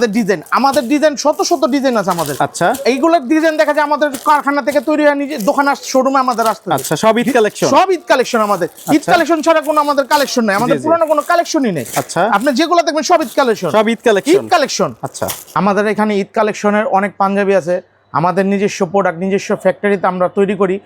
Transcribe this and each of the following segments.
আমাদের ডিজাইন আমাদের ডিজাইন শত শত ডিজাইন আছে আমাদের। আচ্ছা। এইগুলোর ডিজাইন দেখা যায় আমাদের কারখানা থেকে তৈরি হয় নিজে দোকান আসছে শোরুমে আমাদের আসতে আচ্ছা সব ঈদ কালেকশন সব ঈদ কালেকশন আমাদের। ঈদ আচ্ছা। কালেকশন ছাড়া কোনো আমাদের কালেকশন নাই আমাদের। পুরনো কোনো কালেকশনই নেই। আচ্ছা। আপনি যেগুলো দেখবেন সব ঈদ কালেকশন সব ঈদ কালেকশন ঈদ কালেকশন আচ্ছা। আমাদের এখানে ঈদ কালেকশনের অনেক পাঞ্জাবি আছে। আমাদের নিজস্ব প্রোডাক্ট নিজস্ব ফ্যাক্টরিতে আমরা তৈরি করি।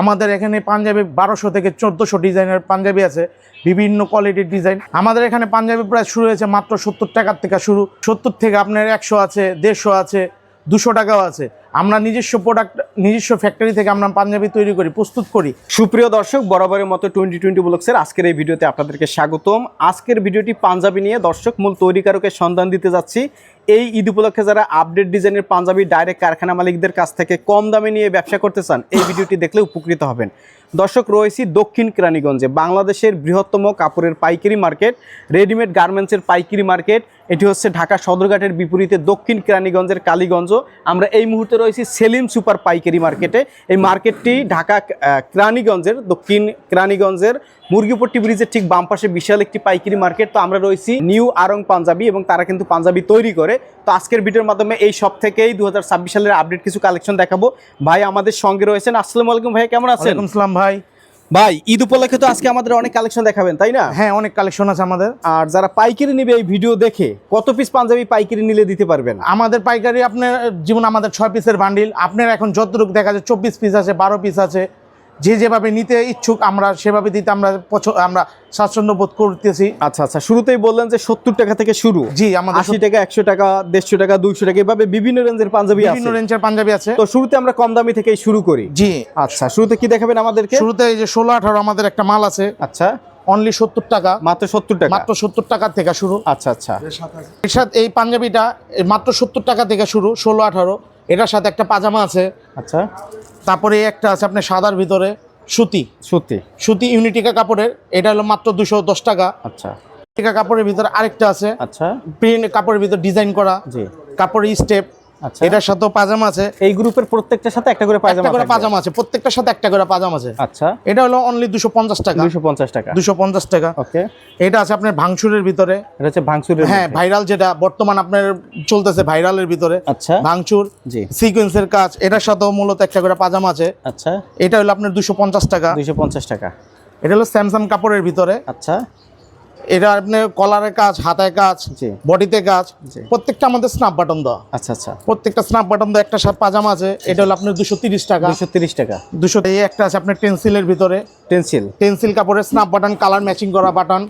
আমাদের এখানে পাঞ্জাবি বারোশো থেকে চোদ্দোশো ডিজাইনের পাঞ্জাবি আছে, বিভিন্ন কোয়ালিটির ডিজাইন আমাদের এখানে পাঞ্জাবি প্রায় শুরু হয়েছে মাত্র সত্তর টাকার থেকে শুরু। সত্তর থেকে আপনার একশো আছে, দেড়শো আছে। দুশো টাকাও আছে। আমরা নিজস্ব প্রোডাক্ট নিজস্ব ফ্যাক্টরি থেকে আমরা পাঞ্জাবি তৈরি করি, প্রস্তুত করি। সুপ্রিয় দর্শক, বরাবরের মতো টোয়েন্টি টোয়েন্টি ব্লগসের আজকের এই ভিডিওতে আপনাদেরকে স্বাগতম। আজকের ভিডিওটি পাঞ্জাবি নিয়ে দর্শক, মূল তৈরিকারকের সন্ধান দিতে যাচ্ছি। এই ঈদ উপলক্ষে যারা আপডেট ডিজাইনের পাঞ্জাবি ডাইরেক্ট কারখানা মালিকদের কাছ থেকে কম দামে নিয়ে ব্যবসা করতে চান, এই ভিডিওটি দেখলে উপকৃত হবেন। দর্শক, রয়েছি দক্ষিণ কেরানীগঞ্জে। বাংলাদেশের বৃহত্তম কাপড়ের পাইকারি মার্কেট, রেডিমেড গার্মেন্টসের পাইকারি মার্কেট। এটি হচ্ছে ঢাকা সদরঘাটের বিপরীতে দক্ষিণ কেরানীগঞ্জের কালীগঞ্জ। আমরা এই মুহূর্তে রয়েছি সেলিম সুপার পাইকারি মার্কেটে। এই মার্কেটটি ঢাকা কেরানীগঞ্জের, দক্ষিণ কেরানীগঞ্জের মুরগিপট্টি ব্রিজের ঠিক বাম পাশে বিশাল একটি পাইকারি মার্কেট। তো আমরা রয়েছি নিউ আরং পাঞ্জাবি এবং তারা কিন্তু পাঞ্জাবি তৈরি করে। তো আজকের ভিডিওর মাধ্যমে এই সব থেকেই দুহাজার ছাব্বিশ সালের আপডেট কিছু কালেকশন দেখাবো। ভাই আমাদের সঙ্গে রয়েছেন। আসসালামু আলাইকুম ভাই কেমন আছেন? ওয়ালাইকুম সালাম ভাই। ভাই ঈদ উপলক্ষে তো আজকে আমাদের অনেক কালেকশন দেখাবেন তাই না? হ্যাঁ অনেক কালেকশন আছে আমাদের। আর যারা পাইকারি নিবে এই ভিডিও দেখে কত পিস পাঞ্জাবি পাইকারি নিলে দিতে পারবেন? আমাদের পাইকারি আপনার যেমন আমাদের ছয় পিসের বান্ডিল আপনার এখন যতটুকু দেখা যায় চব্বিশ পিস আছে বারো পিস আছে। যে যেভাবে নিতে ইচ্ছুক আমরা সেভাবে দিতে আমরা আমরা স্বাচ্ছন্দ্য বোধ করতেছি। আচ্ছা আচ্ছা শুরুতেই বললেন যে সত্তর টাকা থেকে শুরু। জি আমাদের আশি টাকা একশো টাকা দেড়শো টাকা দুইশো টাকা এভাবে বিভিন্ন রেঞ্জের পাঞ্জাবি বিভিন্ন রেঞ্জের পাঞ্জাবি আছে। তো শুরুতে আমরা কম দামি থেকেই শুরু করি। জি। আচ্ছা শুরুতে কি দেখাবেন আমাদেরকে? শুরুতে এই যে ষোলো আঠারো আমাদের একটা মাল আছে। আচ্ছা। অনলি সত্তর টাকা। মাত্র সত্তর টাকা? মাত্র সত্তর টাকা থেকে শুরু। আচ্ছা আচ্ছা। এর সাথে এই পাঞ্জাবিটা মাত্র সত্তর টাকা থেকে শুরু ষোলো আঠারো। এটার সাথে একটা পাজামা আছে। আচ্ছা। তারপরে একটা আছে আপনার সাদার ভিতরে সুতি। সুতি। সুতি ইউনিটিকা কাপড়ের এটা হলো মাত্র দুশো দশ টাকা। আচ্ছা। টিকা কাপড়ের ভিতরে আরেকটা আছে। আচ্ছা। প্রিন্ট কাপড়ের ভিতরে ডিজাইন করা। জি। কাপড়ের স্টেপ। এটার সাথেও পাজামা আছে। এই গ্রুপের প্রত্যেকটার সাথে একটা করে একটা করে পাজামা আছে প্রত্যেকটার সাথে একটা করে পাজামা আছে। আচ্ছা। এটা হলো অনলি দুশো পঞ্চাশ টাকা। দুইশো পঞ্চাশ টাকা। দুশো পঞ্চাশ টাকা। ওকে। এটা আছে আপনার ভাঙচুরের ভিতরে। এটা হচ্ছে ভাঙচুরের হ্যাঁ ভাইরাল যেটা বর্তমান আপনার চলতেছে ভাইরালের ভিতরে। আচ্ছা। ভাঙচুর জি। সিকোয়েন্সের কাজ এটার সাথেও মূলত একটা করে পাজামা আছে। আচ্ছা। এটা হলো আপনার দুশো পঞ্চাশ টাকা। দুইশো পঞ্চাশ টাকা। এটা হলো স্যামসাং কাপড়ের ভিতরে। আচ্ছা। এটা আপনার কলারের কাজ হাতায় কাজ বডিতে কাজ প্রত্যেকটা আমাদের স্ন্যাপ বাটন দেওয়া। আচ্ছা আচ্ছা। প্রত্যেকটা স্ন্যাপ বাটন দেওয়া একটা সাত পাজামা আছে এটা হলো আপনার দুশো তিরিশ টাকা। দুশো তিরিশ টাকা। দুশো এই একটা আছে আপনার টেন্সিলের ভিতরে। পেন্সিল টেন্সিল কাপড়ের স্ন্যাপ বাটন কালার ম্যাচিং করা বাটন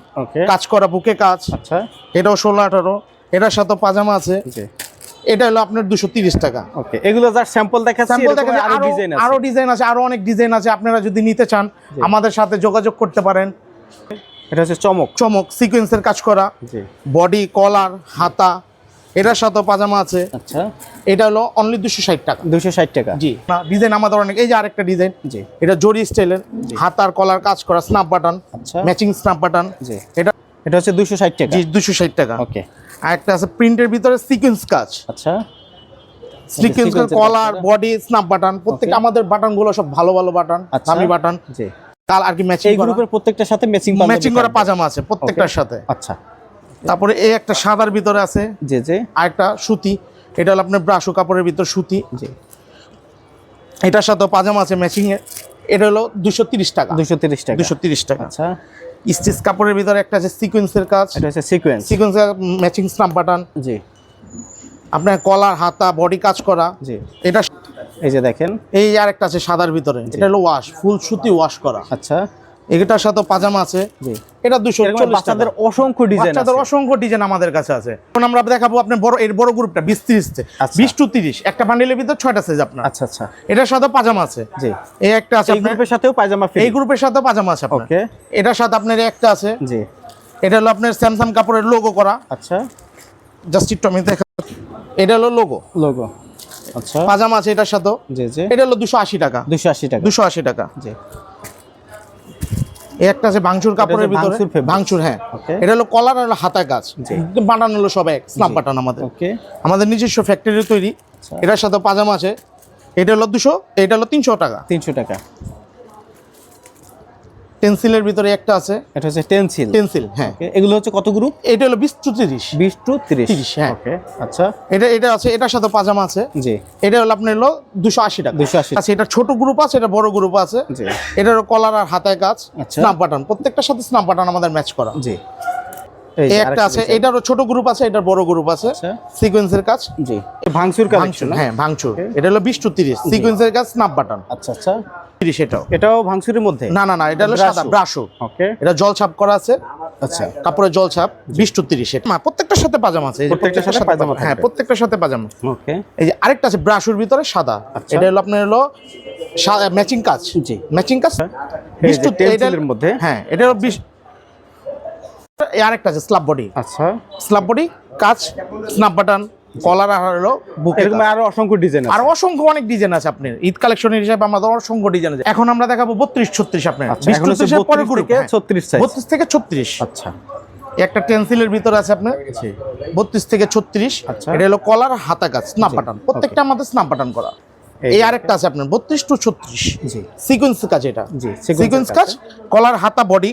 কাজ করা বুকে কাজ। আচ্ছা। এটাও ষোলো আঠারো এটার সাথে পাজামা আছে। এটা হলো আপনার দুশো তিরিশ টাকা। ওকে এগুলো যার স্যাম্পল দেখাচ্ছি আরও ডিজাইন আছে। আরও ডিজাইন আছে আরও অনেক ডিজাইন আছে আপনারা যদি নিতে চান আমাদের সাথে যোগাযোগ করতে পারেন। এটা হচ্ছে চমক। চমক সিকোয়েন্সের কাজ করা বডি কলার হাতা এটার সাথে পাজামা আছে। আচ্ছা। এটা হলো অনলি দুশো ষাট টাকা। দুশো ষাট টাকা। জি। ডিজাইন আমাদের অনেক এই যে আরেকটা ডিজাইন জি। এটা জরি স্টাইলের হাতার কলার কাজ করা স্ন্যাপ বাটন আচ্ছা। ম্যাচিং স্ন্যাপ বাটন জি। এটা এটা হচ্ছে দুশো ষাট টাকা। জি দুশো ষাট টাকা। ওকে। আর একটা আছে প্রিন্টের ভিতরে সিকোয়েন্স কাজ। আচ্ছা। Sequence collar body snap button প্রত্যেক আমাদের বাটনগুলো সব ভালো ভালো বাটন আচ্ছা। দামি বাটন জি। কাল আর কি ম্যাচিং এই গ্রুপের প্রত্যেকটার সাথে ম্যাচিং ম্যাচিং করা পাজামা আছে প্রত্যেকটার সাথে। আচ্ছা। তারপরে এই একটা সাদার ভিতরে আছে জি জি। আর একটা সুতি। এটা হলো আপনার ব্রাশো কাপড়ের ভিতর সুতি। জি। এটার সাথে পাজামা আছে ম্যাচিং এর। এটা হলো দুশো তিরিশ টাকা। দুশো তিরিশ টাকা। দুশো তিরিশ টাকা। আচ্ছা। স্টিচ কাপড়ের ভিতরে একটা আছে সিকোয়েন্সের কাজ। এটা হচ্ছে sequence sequence matching snap button জি। আপনার কলার হাতা বডি কাজ করা। জি। এটা এই যে দেখেন। এই আর একটা আছে সাদার ভিতরে। এটা হলো ওয়াশ ফুল সুতি ওয়াশ করা। আচ্ছা। এটার সাথে পাজামা আছে। জি। এটা দুশো বাচ্চাদের অসংখ্য ডিজাইন বাচ্চাদের অসংখ্য ডিজাইন আমাদের কাছে আছে। এখন আমরা দেখাবো আপনার বড় এর বড় গ্রুপটা বিশ তিরিশ আচ্ছা। বিশ টু তিরিশ। একটা বান্ডিলের ভিতর ছয়টা সাইজ আপনার। আচ্ছা আচ্ছা। এটার সাথে পাজামা আছে। জি। এই একটা আছে এই গ্রুপের সাথেও পায়জামা ফ্রি এই গ্রুপের সাথে পাজামা আছে আপনার। ওকে এটার সাথে আপনার একটা আছে। জি। এটা হলো আপনার স্যামসাং কাপড়ের লোগো করা। আচ্ছা। জাস্ট একটু আমি দেখা এটা হলো লোগো লোগো আচ্ছা। পাজামা আছে এটার সাথে জি জি। এটা হলো দুশো আশি টাকা। দুশো আশি টাকা। দুশো আশি টাকা। জি। একটা আছে ভাঙচুর কাপড়ের ভিতরে। ভাঙচুর হ্যাঁ। এটা হলো কলার আর হাতা গাছ বানানো হলো সব এক। স্নাপ বাটান আমাদের। আমাদের নিজস্ব ফ্যাক্টরি তৈরি। আচ্ছা। এটার সাথে পাজামা আছে। এটা হলো দুশো এটা হলো তিনশো টাকা। তিনশো টাকা। টেন্সিলের ভিতরে একটা আছে। এটা হচ্ছে টেন্সিল টেন্সিল হ্যাঁ। এগুলো হচ্ছে কত গ্রুপ এটা হলো বিশ টু তিরিশ। বিশ টু তিরিশ। 30, হ্যাঁ। ওকে আচ্ছা। এটা এটা আছে এটার সাথে পাজামা আছে। জি। এটা হলো আপনার হলো দুশো আশি টাকা। 280 আচ্ছা এটা ছোট গ্রুপ আছে এটা বড় গ্রুপ আছে। জি। এটার কলার আর হাতায় কাজ। আচ্ছা। স্নাপ বাটন প্রত্যেকটার সাথে স্নাপ বাটন আমাদের ম্যাচ করা। জি। এই একটা আছে। এটারও ছোট গ্রুপ আছে এটার বড় গ্রুপ আছে। আচ্ছা। সিকোয়েন্সের কাজ। জি। এ ভাঙচুর কালেকশন হ্যাঁ ভাঙচুর। এটা হলো টু সিকোয়েন্সের কাজ বাটন আচ্ছা আচ্ছা। এটাও। এটাও ভাঙচুরের মধ্যে? না না না এটা হলো Brush সাদা ব্রাশো ওকে এটা জল ছাপ করা আছে। আচ্ছা। কাপড়ের জল ছাপ বিশ টু তিরিশ এটা প্রত্যেকটার সাথে পাজামা আছে। প্রত্যেকটার সাথে পাজামা হ্যাঁ। প্রত্যেকটার সাথে পাজামা। ওকে এই যে আরেকটা আছে ব্রাশুর ভিতরে সাদা। এটা হলো আপনার হলো ম্যাচিং কাজ। জি। ম্যাচিং কাজ? এই বিশ যে to এর মধ্যে। হ্যাঁ এটা হলো বিশ এই আরেকটা আছে স্ল্যাব বডি আচ্ছা। স্ল্যাব বডি কাজ স্ন্যাপ বাটন কলার আর হলো বুকে এরকম আরও অসংখ্য ডিজাইন আর অসংখ্য অনেক ডিজাইন আছে আপনার ঈদ কালেকশনের হিসাবে আমাদের অসংখ্য ডিজাইন আছে। এখন আমরা দেখাবো বত্রিশ ছত্রিশ আপনার। আচ্ছা এখন হচ্ছে 32 থেকে 36 বত্রিশ থেকে ছত্রিশ। আচ্ছা। একটা টেন্সিলের ভিতরে আছে আপনার। বত্রিশ থেকে ছত্রিশ। আচ্ছা। এটা হলো কলার হাতা কাজ স্নাপ বাটন প্রত্যেকটা আমাদের স্নাপ বাটন করা। এই আরেকটা আছে আপনার বত্রিশ টু ছত্রিশ। জি। সিকোয়েন্স কাজ এটা। জি, সিকোয়েন্স কাজ কলার হাতা বডি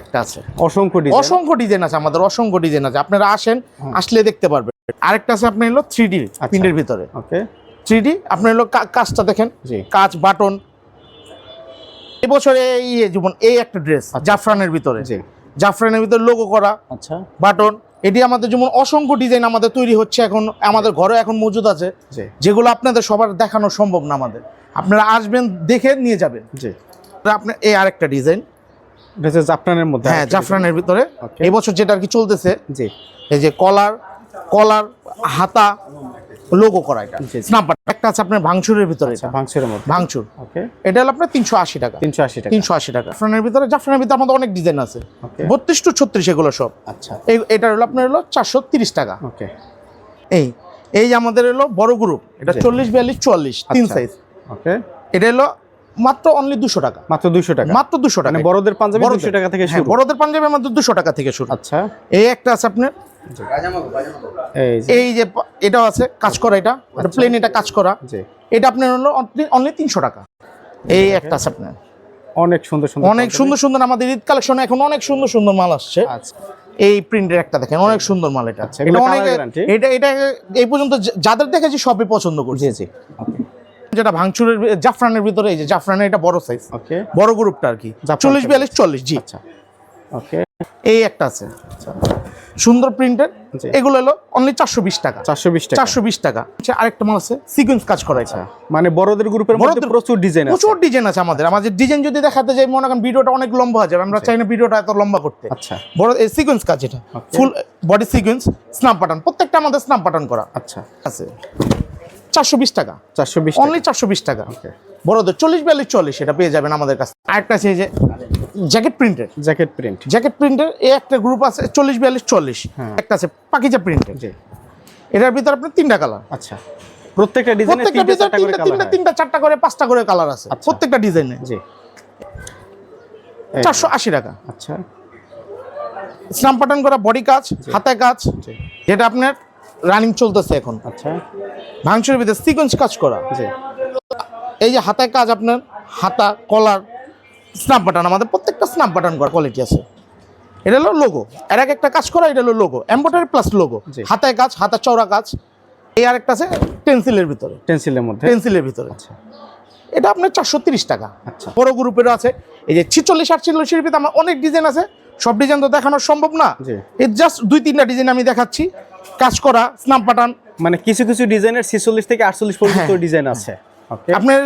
একটা আছে। অসংখ্য ডিজাইন অসংখ্য ডিজাইন আছে আমাদের অসংখ্য ডিজাইন আছে। আপনারা আসেন আসলে দেখতে পারবেন। আরেকটা আছে আপনার হলো থ্রি ডি আচ্ছা। প্রিন্টের ভিতরে। ওকে। থ্রি ডি আপনার হলো কাজটা দেখেন। জি। কাজ বাটন। এবছরে এই যেমন এই একটা ড্রেস জাফরানের ভিতরে। জি। জাফরানের ভিতরে লোগো করা আচ্ছা। বাটন। এটি আমাদের যেমন অসংখ্য ডিজাইন আমাদের তৈরি হচ্ছে এখন আমাদের ঘরে এখন মজুদ আছে যেগুলো আপনাদের সবার দেখানো সম্ভব না আমাদের। আপনারা আসবেন দেখে নিয়ে যাবেন। জি। আপনার এই আরেকটা ডিজাইন জাফরানের মধ্যে হ্যাঁ জাফরানের ভিতরে। এবছর যেটা আর কি চলতেছে যে জি। এই যে কলার কলার হাতা লোগো করা এটা। একটা আছে আপনার ভাঙচুরের ভিতরে আচ্ছা এটা। ভাঙচুরের মধ্যে। ভাঙচুর। ওকে এটা হলো আপনার তিনশো আশি টাকা। তিনশো আশি টাকা। তিনশো আশি টাকা। জাফরানের ভিতরে জাফরানের ভিতরে আমাদের অনেক ডিজাইন আছে। ওকে বত্রিশ টু ছত্রিশ এগুলো সব। আচ্ছা। এটা হলো আপনার হলো চারশো তিরিশ টাকা। ওকে এই এই আমাদের হলো বড় গ্রুপ এটা জি। চল্লিশ বিয়াল্লিশ চুয়াল্লিশ তিন আচ্ছা। সাইজ ওকে এটা হলো মাত্র অনলি দুশো টাকা। মাত্র দুইশো টাকা। মাত্র দুশো টাকা মানে বড়দের পাঞ্জাবি দুশো টাকা থেকে হ্যাঁ, শুরু। বড়দের পাঞ্জাবি আমাদের দুশো টাকা থেকে শুরু। আচ্ছা। এই একটা আছে আপনার? এই যে। এটাও আছে কাজ করা এটা। প্লেন এটা কাজ করা। এটা আপনার হলো অনলি তিনশো টাকা। এই একটা আছে আপনার। অনেক সুন্দর সুন্দর অনেক সুন্দর সুন্দর আমাদের ঈদ কালেকশনে এখন অনেক সুন্দর সুন্দর মাল আসছে। আচ্ছা। এই প্রিন্টের একটা দেখেন অনেক সুন্দর মাল এটা। আচ্ছা, এটা এটা এই পর্যন্ত যাদের দেখেছি সবই পছন্দ করছে। যেটা ভাঙচুরের জাফরানের ভিতরে এই যে জাফরানের এটা বড় সাইজ ওকে বড় গ্রুপটা আর কি। চল্লিশ। বিয়াল্লিশ চল্লিশ জি। আচ্ছা। ওকে এই একটা আছে। সুন্দর প্রিন্টের এগুলো হলো অনলি চারশো বিশ টাকা। চারশো বিশ টাকা। চারশো বিশ টাকা। আচ্ছা, আরেকটা মাল আছে সিকোয়েন্স কাজ করা এটা মানে বড়দের গ্রুপের মধ্যে প্রচুর ডিজাইন আছে। প্রচুর ডিজাইন আছে আমাদের। আমাদের ডিজাইন যদি দেখাতে যাই মনে করেন ভিডিওটা অনেক লম্বা হয়ে যাবে। আমরা চাই না ভিডিওটা এত লম্বা করতে। আচ্ছা। বড় এই সিকোয়েন্স কাজ এটা। Full body sequence snap button প্রত্যেকটা আমাদের স্নাপ বাটন করা আচ্ছা। আছে। চারশো বিশ টাকা। চারশো বিশ অনলি চারশো বিশ টাকা। বড়দের চল্লিশ বিয়াল্লিশ চল্লিশ এটা পেয়ে যাবেন আমাদের কাছে আরেকটা আছে যে জ্যাকেট প্রিন্টের। Jacket print. জ্যাকেট প্রিন্টের এই একটা গ্রুপ আছে চল্লিশ বিয়াল্লিশ চল্লিশ। হ্যাঁ। একটা আছে পাকিজা প্রিন্টের। জি। এটার ভিতরে আপনার তিনটা কালার। আচ্ছা। প্রত্যেকটা ডিজাইনে প্রত্যেকটা তিনটা ভিতরে তিনটা তিনটা তিনটা চারটা করে পাঁচটা করে কালার আছে। আচ্ছা। প্রত্যেকটা ডিজাইনে। জি। চারশো আশি টাকা। আচ্ছা। স্নাম করা বডি কাজ হাতে কাজ যেটা আপনার রানিং চলতেছে এখন। আচ্ছা। ভাঙচুরের ভিতরে সিকোয়েন্স কাজ করা। এই যে হাতায় কাজ আপনার হাতা কলার স্নাপ বাটন আমাদের প্রত্যেকটা স্নাপ বাটন করা কোয়ালিটি আছে। এটা হলো লোগো এর এক একটা কাজ করা এটা হলো লোগো এম্বয়ডারি প্লাস লোগো। হাতায় কাজ হাতা চওড়া কাজ। এই আরেকটা আছে পেন্সিলের ভিতরে। পেন্সিলের মধ্যে। পেন্সিলের ভিতরে। আচ্ছা। এটা আপনার চারশো তিরিশ টাকা। আচ্ছা। বড় গ্রুপেরও আছে। এই যে ছিচল্লিশ আটচল্লিশের ভিতরে আমার অনেক ডিজাইন আছে। সব ডিজাইন তো দেখানো সম্ভব না। এর জাস্ট দুই তিনটা ডিজাইন আমি দেখাচ্ছি। কাজ করা স্নাপ বাটন মানে কিছু কিছু ডিজাইনের ছিচল্লিশ থেকে আটচল্লিশ পর্যন্ত হ্যাঁ। ডিজাইন আছে। আপনার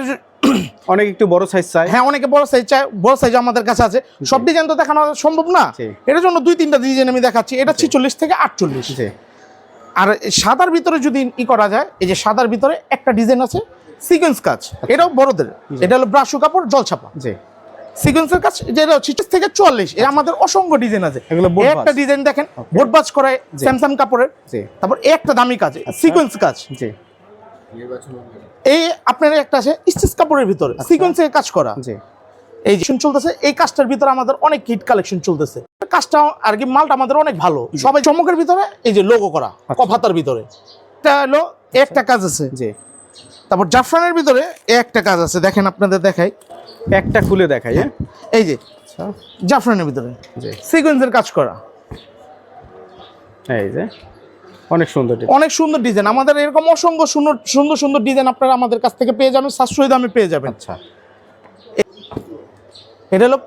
অনেক একটু বড় সাইজ চাই। হ্যাঁ অনেকে বড় সাইজ চাই বড় সাইজ আমাদের কাছে আছে। সব ডিজাইন তো দেখানো সম্ভব না। এটার জন্য দুই তিনটা ডিজাইন আমি দেখাচ্ছি। এটা ছিচল্লিশ থেকে আটচল্লিশ। আর সাদার ভিতরে যদি ই করা যায় এই যে সাদার ভিতরে একটা ডিজাইন আছে সিকোয়েন্স কাজ। এটাও বড়দের। এটা হলো ব্রাশু কাপড় জল ছাপা। জি। সিকোয়েন্সের কাজ যেটা ছিচল্লিশ থেকে চুয়াল্লিশ এর আমাদের অসংখ্য ডিজাইন আছে। একটা ডিজাইন দেখেন বোট বাজ করায় স্যামসাং কাপড়ের। তারপর একটা দামি কাজ সিকোয়েন্স কাজ। জি। এই আপনার একটা আছে স্টিচ কাপড়ের ভিতরে সিকোয়েন্সের কাজ করা। জি। এই যে চলতেছে এই কাজটার ভিতরে আমাদের অনেক হিট কালেকশন চলতেছে। কাজটা আর কি মালটা আমাদের অনেক ভালো। সবাই চমকের ভিতরে এই যে লোগো করা আচ্ছা। কফাতার ভিতরে। এটা হলো একটা কাজ আছে। জি। তারপর জাফরানের ভিতরে একটা কাজ আছে দেখেন আপনাদের দেখাই। একটা খুলে দেখাই হ্যাঁ? এই যে জাফরানের ভিতরে সিকোয়েন্সের কাজ করা। এই যে অনেক সুন্দর ডিজাইন অনেক সুন্দর ডিজাইন আমাদের এরকম অসংখ্য সুন্দর সুন্দর সুন্দর ডিজাইন আপনারা আমাদের কাছ থেকে পেয়ে যাবেন সাশ্রয়ী দামে পেয়ে যাবেন। আচ্ছা। এটা হলো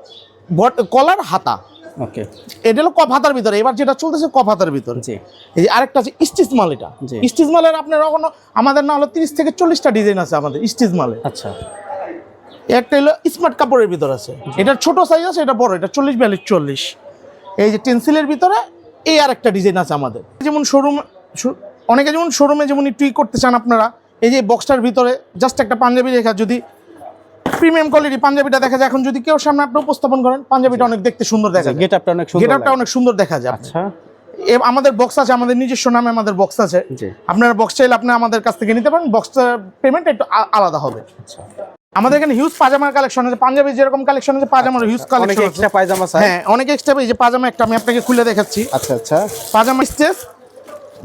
বট- কলার হাতা। ওকে এটা হলো কপ হাতার ভিতরে। এবার যেটা চলতেছে কপ হাতার ভিতরে। জি। এই যে আরেকটা আছে স্টিচ মাল এটা। স্টিচ মালের আপনার এখনও আমাদের না হলো তিরিশ থেকে চল্লিশটা ডিজাইন আছে আমাদের স্টিচ মালে। আচ্ছা। একটা হলো স্মার্ট কাপড়ের ভিতর আছে। এটা ছোট সাইজ আছে এটা বড় এটা চল্লিশ বিয়াল্লিশ চল্লিশ। এই যে টেন্সিলের ভিতরে এই আর একটা ডিজাইন আছে আমাদের। যেমন শোরুম অনেকে যেমন শোরুমে যেমন টুই করতে চান আপনারা এই যে বক্সটার ভিতরে জাস্ট একটা পাঞ্জাবি রেখা যদি প্রিমিয়াম কোয়ালিটি পাঞ্জাবিটা দেখা যায়। এখন যদি কেউ সামনে আপনি উপস্থাপন করেন পাঞ্জাবিটা অনেক দেখতে সুন্দর দেখা যায়। গেট আপটা অনেক সুন্দর গেট আপটা লাগে। অনেক সুন্দর দেখা যায় আচ্ছা। আমাদের বক্স আছে আমাদের নিজস্ব নামে আমাদের বক্স আছে। আপনারা বক্স চাইলে আপনি আমাদের কাছ থেকে নিতে পারেন বক্সটা পেমেন্ট একটু আলাদা হবে। আচ্ছা। আমাদের এখানে হিউজ পাজামার কালেকশন আছে পাঞ্জাবি যেরকম কালেকশন আছে পাজামার হিউজ কালেকশন আছে। এক্সট্রা স্যার হ্যাঁ অনেক এক্সট্রা এই যে পাজামা একটা আমি আপনাকে খুলে দেখাচ্ছি। আচ্ছা আচ্ছা। পাজামা স্টেজ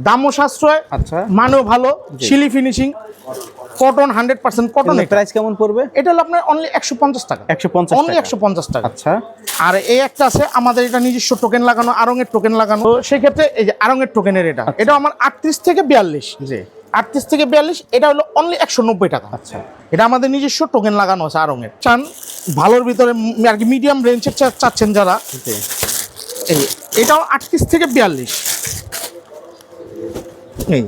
দামও সাশ্রয় আচ্ছা। মানও ভালো। শিলি finishing cotton hundred percent cotton price কেমন পড়বে? এটা হলো আপনার অনলি একশো পঞ্চাশ টাকা। একশো পঞ্চাশ অনলি একশো পঞ্চাশ টাকা। আচ্ছা। আর এই একটা আছে আমাদের এটা নিজস্ব টোকেন লাগানো আরঙের টোকেন লাগানো। তো সেক্ষেত্রে এই যে আরঙের টোকেনের এটা এটা আমার আটত্রিশ থেকে বিয়াল্লিশ। জি। আটত্রিশ থেকে বিয়াল্লিশ এটা হলো অনলি একশো নব্বই টাকা। আচ্ছা। এটা আমাদের নিজস্ব টোকেন লাগানো আছে আরঙের চান ভালোর ভিতরে আর কি মিডিয়াম রেঞ্জের চাচ্ছেন যারা। এই এটাও আটত্রিশ থেকে বিয়াল্লিশ। এই।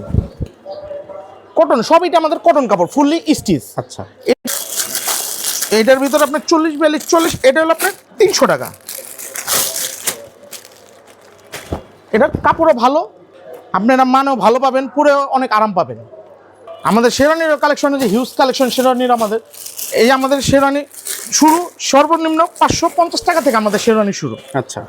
কটন সব এটা আমাদের কটন কাপড় ফুললি স্টিচ আচ্ছা। এটার ভিতরে আপনার চল্লিশ বিয়াল্লিশ চল্লিশ এটা হলো আপনার তিনশো টাকা। এটার কাপড়ও ভালো আপনারা মানেও ভালো পাবেন পুরো অনেক আরাম পাবেন। আমাদের শেরানির কালেকশন যে হিউজ কালেকশন শেরানির আমাদের। এই আমাদের শেরানি শুরু সর্বনিম্ন পাঁচশো পঞ্চাশ টাকা থেকে আমাদের শেরানি শুরু। আচ্ছা।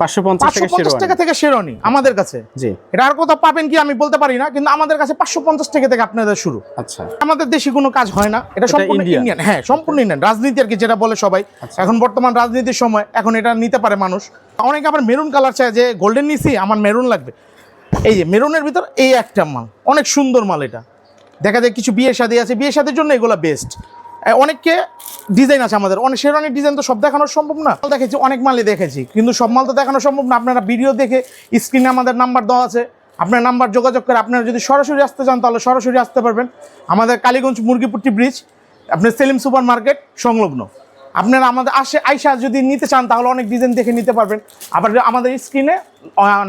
পাঁচশো পঞ্চাশ পাঁচশো টাকা পঞ্চাশ শেরওয়ানি। টাকা থেকে শেরানি আমাদের কাছে। জি। এটা আর কোথাও পাবেন কি আমি বলতে পারি না কিন্তু আমাদের কাছে পাঁচশো পঞ্চাশ টাকা থেকে আপনাদের শুরু। আচ্ছা। আমাদের দেশি কোনো কাজ হয় না এটা সম্পূর্ণ ইন্ডিয়ান হ্যাঁ সম্পূর্ণ ইন্ডিয়ান রাজনীতি আর কি যেটা বলে সবাই। আচ্ছা। এখন বর্তমান রাজনীতির সময় এখন এটা নিতে পারে মানুষ। অনেকে আবার মেরুন কালার চায় যে গোল্ডেন নিছি আমার মেরুন লাগবে। এই যে মেরুনের ভিতর এই একটা মাল অনেক সুন্দর মাল এটা। দেখা যায় কিছু বিয়ে শাদী আছে বিয়ে শাদীর জন্য এগুলো বেস্ট অনেককে ডিজাইন আছে আমাদের। অনেক শেরওয়ানির ডিজাইন তো সব দেখানো সম্ভব না। দেখেছি, অনেক মালই দেখেছি। কিন্তু সব মাল তো দেখানো সম্ভব না। আপনারা ভিডিও দেখে স্ক্রিনে আমাদের নাম্বার দেওয়া আছে। আপনার নাম্বার যোগাযোগ করে আপনারা যদি সরাসরি আসতে চান, তাহলে সরাসরি আসতে পারবেন। আমাদের কালীগঞ্জ মুরগিপুটি ব্রিজ আপনার সেলিম সুপার মার্কেট সংলগ্ন। আপনারা আমাদের আসে আইসা যদি নিতে চান তাহলে অনেক ডিজাইন দেখে নিতে পারবেন। আবার আমাদের স্ক্রিনে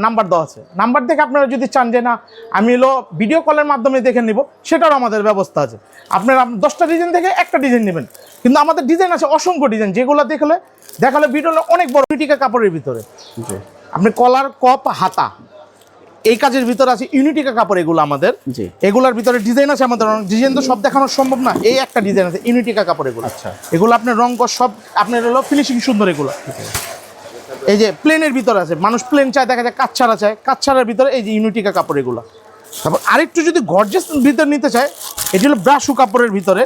নাম্বার দেওয়া আছে। নাম্বার দেখে আপনারা যদি চান যে না আমি হলো ভিডিও কলের মাধ্যমে দেখে নিব সেটারও আমাদের ব্যবস্থা আছে। আপনারা দশটা ডিজাইন দেখে একটা ডিজাইন নেবেন। কিন্তু আমাদের ডিজাইন আছে অসংখ্য ডিজাইন যেগুলো দেখলে দেখালে ভিডিও অনেক বড় টিকা কাপড়ের ভিতরে। আপনি কলার কপ হাতা এই কাজের ভিতরে আছে ইউনিটিকা কাপড় এগুলো আমাদের। এগুলোর ভিতরে ডিজাইন আছে আমাদের। ডিজাইন তো সব দেখানো সম্ভব না। এই একটা ডিজাইন আছে ইউনিটিকা কাপড় এগুলো। আচ্ছা। এগুলো আপনার রং সব আপনার হলো ফিনিশিং সুন্দর এগুলো। এই যে প্লেনের ভিতরে আছে মানুষ প্লেন চায় দেখা যায় কাচ্ছাড়া চায়। কাচ্ছাড়ার ভিতরে এই যে ইউনিটিকা কাপড় এগুলো। তারপর আরেকটু যদি গর্জেস ভিতরে নিতে চায় এটি হলো ব্রাশু কাপড়ের ভিতরে।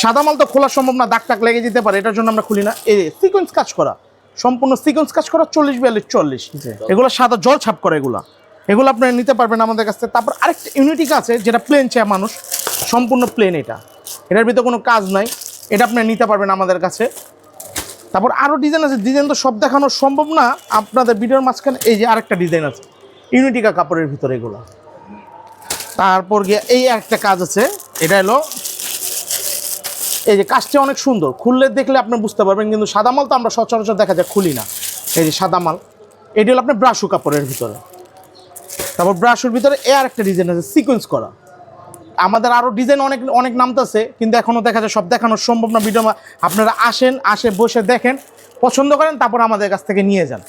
সাদা মাল তো খোলা সম্ভব না দাগ টাক লেগে যেতে পারে এটার জন্য আমরা খুলি না। এই সিকোয়েন্স কাজ করা সম্পূর্ণ সিকোয়েন্স কাজ করা চল্লিশ বিয়াল্লিশ চল্লিশ। এগুলো সাদা জল ছাপ করে এগুলো। এগুলো আপনারা নিতে পারবেন আমাদের কাছ থেকে। তারপর আরেকটা ইউনিটিক আছে, যেটা প্লেন চায় মানুষ, সম্পূর্ণ প্লেন এটা। এটার ভিতরে কোনো কাজ নাই। এটা আপনারা নিতে পারবেন আমাদের কাছে। তারপর আরও ডিজাইন আছে। ডিজাইন তো সব দেখানো সম্ভব না। আপনাদের ভিডিওর মাঝখানে এই যে আরেকটা ডিজাইন আছে। ইউনিটিকা কাপড়ের ভিতরে এগুলো। তারপর গিয়ে এই একটা কাজ আছে। এটা হলো, এই যে কাজটা অনেক সুন্দর। খুললে দেখলে আপনি বুঝতে পারবেন, কিন্তু সাদা মাল তো আমরা সচরাচর দেখা যায় খুলি না। এই যে সাদা মাল। এটি হলো আপনার ব্রাশু কাপড়ের ভিতরে। তারপর ব্রাশুর ভিতরে এ আর একটা ডিজাইন আছে সিকোয়েন্স করা। আমাদের আরও ডিজাইন অনেক অনেক নামতেছে, কিন্তু এখনও দেখা যায় সব দেখানো সম্ভব না। ভিডিও আপনারা আসেন, আসে বসে দেখেন, পছন্দ করেন, তারপর আমাদের কাছ থেকে নিয়ে যান।